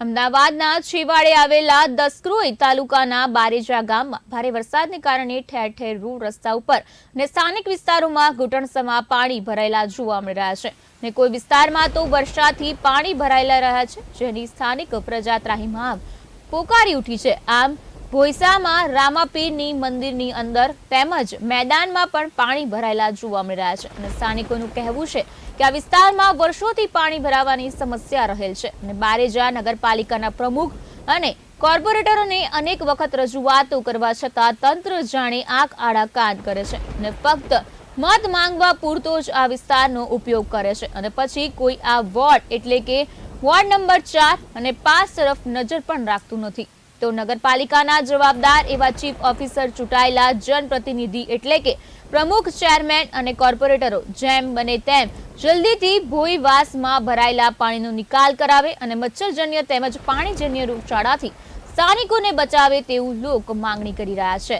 અમદાવાદના છેવાડે આવેલા દસક્રોઈ તાલુકાના બારેજા ગામમાં ભારે વરસાદને કારણે ઠેર ઠેર રૂડ રસ્તા ઉપર અને સ્થાનિક વિસ્તારોમાં ઘૂંટણસમાં પાણી ભરાયેલા જોવા મળી રહ્યા છે. ને કોઈ વિસ્તારમાં તો વર્ષાથી પાણી ભરાયેલા રહ્યા છે, જેની સ્થાનિક પ્રજા ત્રાહિમામ પોકારી ઉઠી છે. આમ ભોયસામાં રામાપીરની મંદિરની અંદર તેમજ મેદાનમાં પણ પાણી ભરાયેલા જોવા મળી રહ્યા છે. અને સ્થાનિકોનું કહેવું છે કે આ વિસ્તારમાં વર્ષોથી પાણી ભરાવાની સમસ્યા રહેલ છે. અને બારેજા નગરપાલિકાના પ્રમુખ અને કોર્પોરેટરોને અનેક વખત રજૂઆતો કરવા છતાં તંત્ર જાણે આંખ આડા કાન કરે છે અને ફક્ત મત માંગવા પૂરતો જ આ વિસ્તારનો ઉપયોગ કરે છે. અને પછી કોઈ આ વોર્ડ એટલે કે વોર્ડ નંબર ચાર અને પાંચ તરફ નજર પણ રાખતું નથી. તો નગરપાલિકાના જવાબદાર એવા ચીફ ઓફિસર ચૂંટાયેલા જનપ્રતિનિધિ એટલે કે પ્રમુખ, ચેરમેન અને કોર્પોરેટરો, જેમ બને તેમ જલ્દીથી ભોઈવાસમાં ભરાયેલા પાણીનો નિકાલ કરાવે અને મચ્છરજન્ય તેમજ પાણીજન્ય રોગચાળાથી સ્થાનિકોને બચાવે તેવું લોક માંગણી કરી રહ્યા છે.